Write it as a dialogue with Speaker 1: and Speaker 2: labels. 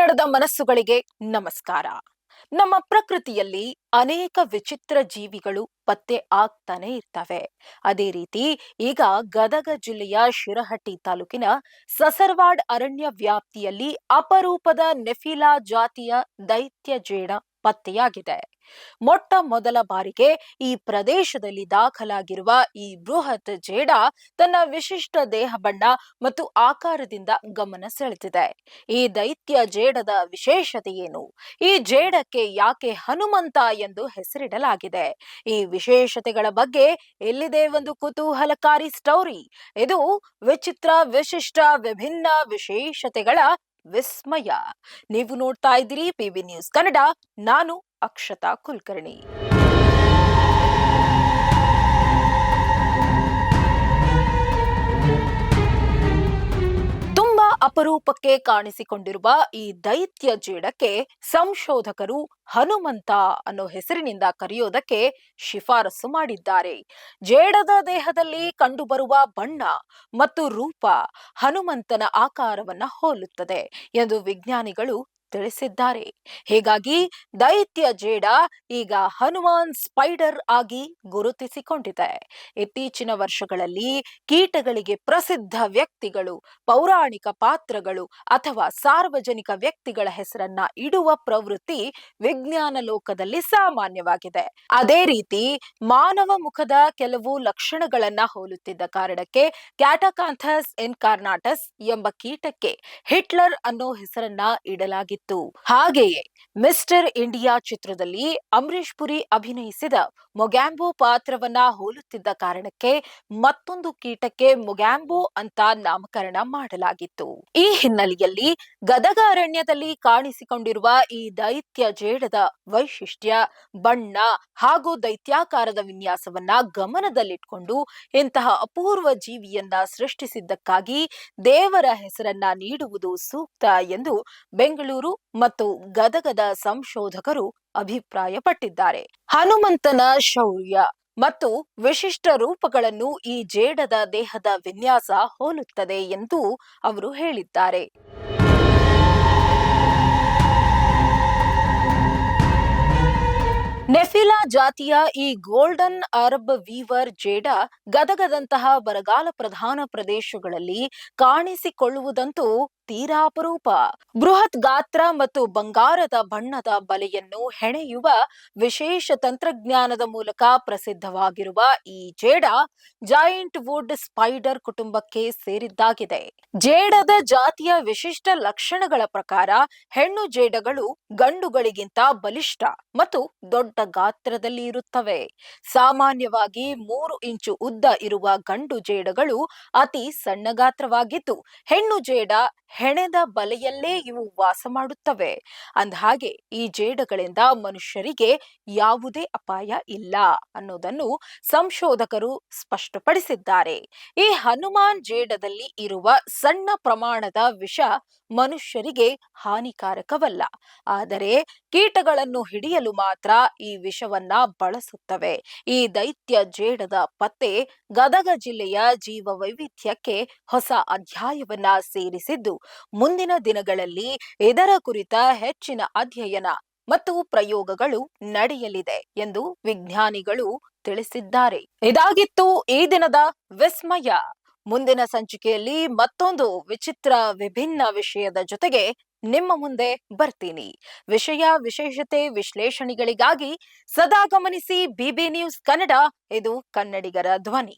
Speaker 1: ಪ್ರೀತಿಯಾದ ಮನಸ್ಸುಗಳಿಗೆ ನಮಸ್ಕಾರ. ನಮ್ಮ ಪ್ರಕೃತಿಯಲ್ಲಿ ಅನೇಕ ವಿಚಿತ್ರ ಜೀವಿಗಳು ಪತ್ತೆ ಆಗ್ತಾನೆ ಇರ್ತವೆ. ಅದೇ ರೀತಿ ಈಗ ಗದಗ ಜಿಲ್ಲೆಯ ಶಿರಹಟ್ಟಿ ತಾಲೂಕಿನ ಸಸರ್ವಾಡ್ ಅರಣ್ಯ ವ್ಯಾಪ್ತಿಯಲ್ಲಿ ಅಪರೂಪದ ನೆಫಿಲಾ ಜಾತಿಯ ದೈತ್ಯ ಜೇಡ ಪತ್ತೆಯಾಗಿದೆ. ಮೊಟ್ಟ ಮೊದಲ ಬಾರಿಗೆ ಈ ಪ್ರದೇಶದಲ್ಲಿ ದಾಖಲಾಗಿರುವ ಈ ಬೃಹತ್ ಜೇಡ ತನ್ನ ವಿಶಿಷ್ಟ ದೇಹ ಬಣ್ಣ ಮತ್ತು ಆಕಾರದಿಂದ ಗಮನ ಸೆಳೆದಿದೆ. ಈ ದೈತ್ಯ ಜೇಡದ ವಿಶೇಷತೆ ಏನು? ಈ ಜೇಡಕ್ಕೆ ಯಾಕೆ ಹನುಮಂತ ಎಂದು ಹೆಸರಿಡಲಾಗಿದೆ? ಈ ವಿಶೇಷತೆಗಳ ಬಗ್ಗೆ ಎಲ್ಲಿದೆ ಒಂದು ಕುತೂಹಲಕಾರಿ ಸ್ಟೋರಿ ಇದು ವಿಚಿತ್ರ, ವಿಶಿಷ್ಟ, ವಿಭಿನ್ನ ವಿಶೇಷತೆಗಳ ವಿಸ್ಮಯ. ನೀವು ನೋಡ್ತಾ ಇದ್ದೀರಿ ಪಿಬಿ ನ್ಯೂಸ್ ಕನ್ನಡ ನಾನು ಅಕ್ಷತಾ ಕುಲಕರ್ಣಿ. ಅಪರೂಪಕ್ಕೆ ಕಾಣಿಸಿಕೊಂಡಿರುವ ಈ ದೈತ್ಯ ಜೇಡಕ್ಕೆ ಸಂಶೋಧಕರು ಹನುಮಂತ ಅನ್ನೋ ಹೆಸರಿನಿಂದ ಕರೆಯೋದಕ್ಕೆ ಶಿಫಾರಸು ಮಾಡಿದ್ದಾರೆ. ಜೇಡದ ದೇಹದಲ್ಲಿ ಕಂಡುಬರುವ ಬಣ್ಣ ಮತ್ತು ರೂಪ ಹನುಮಂತನ ಆಕಾರವನ್ನ ಹೋಲುತ್ತದೆ ಎಂದು ವಿಜ್ಞಾನಿಗಳು ತಿಳಿಸಿದ್ದಾರೆ. ಹೀಗಾಗಿ ದೈತ್ಯ ಜೇಡ ಈಗ ಹನುಮಾನ್ ಸ್ಪೈಡರ್ ಆಗಿ ಗುರುತಿಸಿಕೊಂಡಿದೆ. ಇತ್ತೀಚಿನ ವರ್ಷಗಳಲ್ಲಿ ಕೀಟಗಳಿಗೆ ಪ್ರಸಿದ್ಧ ವ್ಯಕ್ತಿಗಳು, ಪೌರಾಣಿಕ ಪಾತ್ರಗಳು ಅಥವಾ ಸಾರ್ವಜನಿಕ ವ್ಯಕ್ತಿಗಳ ಹೆಸರನ್ನ ಇಡುವ ಪ್ರವೃತ್ತಿ ವಿಜ್ಞಾನ ಲೋಕದಲ್ಲಿ ಸಾಮಾನ್ಯವಾಗಿದೆ. ಅದೇ ರೀತಿ ಮಾನವ ಮುಖದ ಕೆಲವು ಲಕ್ಷಣಗಳನ್ನ ಹೋಲುತ್ತಿದ್ದ ಕಾರಣಕ್ಕೆ ಕ್ಯಾಟಕಾಂಥಸ್ ಇನ್ಕಾರ್ನಾಟಸ್ ಎಂಬ ಕೀಟಕ್ಕೆ ಹಿಟ್ಲರ್ ಅನ್ನೋ ಹೆಸರನ್ನ ಇಡಲಾಗಿತ್ತು ಹಾಗೆಯೇ ಮಿಸ್ಟರ್ ಇಂಡಿಯಾ ಚಿತ್ರದಲ್ಲಿ ಅಂಬರೀಶ್ ಪುರಿ ಅಭಿನಯಿಸಿದ ಮೊಗ್ಯಾಂಬೋ ಪಾತ್ರವನ್ನ ಹೋಲುತ್ತಿದ್ದ ಕಾರಣಕ್ಕೆ ಮತ್ತೊಂದು ಕೀಟಕ್ಕೆ ಮೊಗ್ಯಾಂಬೋ ಅಂತ ನಾಮಕರಣ ಮಾಡಲಾಗಿತ್ತು. ಈ ಹಿನ್ನೆಲೆಯಲ್ಲಿ ಗದಗ ಅರಣ್ಯದಲ್ಲಿ ಕಾಣಿಸಿಕೊಂಡಿರುವ ಈ ದೈತ್ಯ ಜೇಡದ ವೈಶಿಷ್ಟ್ಯ, ಬಣ್ಣ ಹಾಗೂ ದೈತ್ಯಾಕಾರದ ವಿನ್ಯಾಸವನ್ನ ಗಮನದಲ್ಲಿಟ್ಕೊಂಡು ಇಂತಹ ಅಪೂರ್ವ ಜೀವಿಯನ್ನ ಸೃಷ್ಟಿಸಿದ್ದಕ್ಕಾಗಿ ದೇವರ ಹೆಸರನ್ನ ನೀಡುವುದು ಸೂಕ್ತ ಎಂದು ಬೆಂಗಳೂರು ಮತ್ತು ಗದಗದ ಸಂಶೋಧಕರು ಅಭಿಪ್ರಾಯಪಟ್ಟಿದ್ದಾರೆ. ಹನುಮಂತನ ಶೌರ್ಯ ಮತ್ತು ವಿಶಿಷ್ಟ ರೂಪಗಳನ್ನು ಈ ಜೇಡದ ದೇಹದ ವಿನ್ಯಾಸ ಹೋಲುತ್ತದೆ ಎಂದು ಅವರು ಹೇಳಿದ್ದಾರೆ. ನೆಫಿಲಾ ಜಾತಿಯ ಈ ಗೋಲ್ಡನ್ ಅರಬ್ ವೀವರ್ ಜೇಡ ಗದಗದಂತಹ ಬರಗಾಲ ಪ್ರಧಾನ ಪ್ರದೇಶಗಳಲ್ಲಿ ಕಾಣಿಸಿಕೊಳ್ಳುವುದಂತೂ ತೀರಾ ಅಪರೂಪ ಬೃಹತ್ ಗಾತ್ರ ಮತ್ತು ಬಂಗಾರದ ಬಣ್ಣದ ಬಲೆಯನ್ನು ಹೆಣೆಯುವ ವಿಶೇಷ ತಂತ್ರಜ್ಞಾನದ ಮೂಲಕ ಪ್ರಸಿದ್ಧವಾಗಿರುವ ಈ ಜೇಡ ಜಾಯಿಂಟ್ ವುಡ್ ಸ್ಪೈಡರ್ ಕುಟುಂಬಕ್ಕೆ ಸೇರಿದ್ದಾಗಿದೆ. ಜೇಡದ ಜಾತಿಯ ವಿಶಿಷ್ಟ ಲಕ್ಷಣಗಳ ಪ್ರಕಾರ ಹೆಣ್ಣು ಜೇಡಗಳು ಗಂಡುಗಳಿಗಿಂತ ಬಲಿಷ್ಠ ಮತ್ತು ದೊಡ್ಡ ಗಾತ್ರದಲ್ಲಿ ಇರುತ್ತವೆ. ಸಾಮಾನ್ಯವಾಗಿ ಮೂರು ಇಂಚು ಉದ್ದ ಇರುವ ಗಂಡು ಜೇಡಗಳು ಅತಿ ಸಣ್ಣ ಗಾತ್ರವಾಗಿದ್ದು, ಹೆಣ್ಣು ಜೇಡ ಹೆಣೆದ ಬಲೆಯಲ್ಲೇ ಇವು ವಾಸ ಮಾಡುತ್ತವೆ. ಅಂದಹಾಗೆ ಈ ಜೇಡಗಳಿಂದ ಮನುಷ್ಯರಿಗೆ ಯಾವುದೇ ಅಪಾಯ ಇಲ್ಲ ಅನ್ನೋದನ್ನು ಸಂಶೋಧಕರು ಸ್ಪಷ್ಟಪಡಿಸಿದ್ದಾರೆ. ಈ ಹನುಮಾನ್ ಜೇಡದಲ್ಲಿ ಇರುವ ಸಣ್ಣ ಪ್ರಮಾಣದ ವಿಷ ಮನುಷ್ಯರಿಗೆ ಹಾನಿಕಾರಕವಲ್ಲ. ಆದರೆ ಕೀಟಗಳನ್ನು ಹಿಡಿಯಲು ಮಾತ್ರ ಈ ವಿಷವನ್ನ ಬಳಸುತ್ತವೆ. ಈ ದೈತ್ಯ ಜೇಡದ ಪತ್ತೆ ಗದಗ ಜಿಲ್ಲೆಯ ಜೀವ ವೈವಿಧ್ಯಕ್ಕೆ ಹೊಸ ಅಧ್ಯಾಯವನ್ನ ಸೇರಿಸಿದ್ದು. ಮುಂದಿನ ದಿನಗಳಲ್ಲಿ ಇದರ ಕುರಿತ ಹೆಚ್ಚಿನ ಅಧ್ಯಯನ ಮತ್ತು ಪ್ರಯೋಗಗಳು ನಡೆಯಲಿದೆ ಎಂದು ವಿಜ್ಞಾನಿಗಳು ತಿಳಿಸಿದ್ದಾರೆ. ಇದಾಗಿತ್ತು ಈ ದಿನದ ವಿಸ್ಮಯ. ಮುಂದಿನ ಸಂಚಿಕೆಯಲ್ಲಿ ಮತ್ತೊಂದು ವಿಚಿತ್ರ ವಿಭಿನ್ನ ವಿಷಯದ ಜೊತೆಗೆ ನಿಮ್ಮ ಮುಂದೆ ಬರ್ತೀನಿ. ವಿಷಯ ವಿಶೇಷತೆ ವಿಶ್ಲೇಷಣೆಗಳಿಗಾಗಿ ಸದಾ ಗಮನಿಸಿ ಬಿಬಿ ನ್ಯೂಸ್ ಕನ್ನಡ, ಇದು ಕನ್ನಡಿಗರ ಧ್ವನಿ.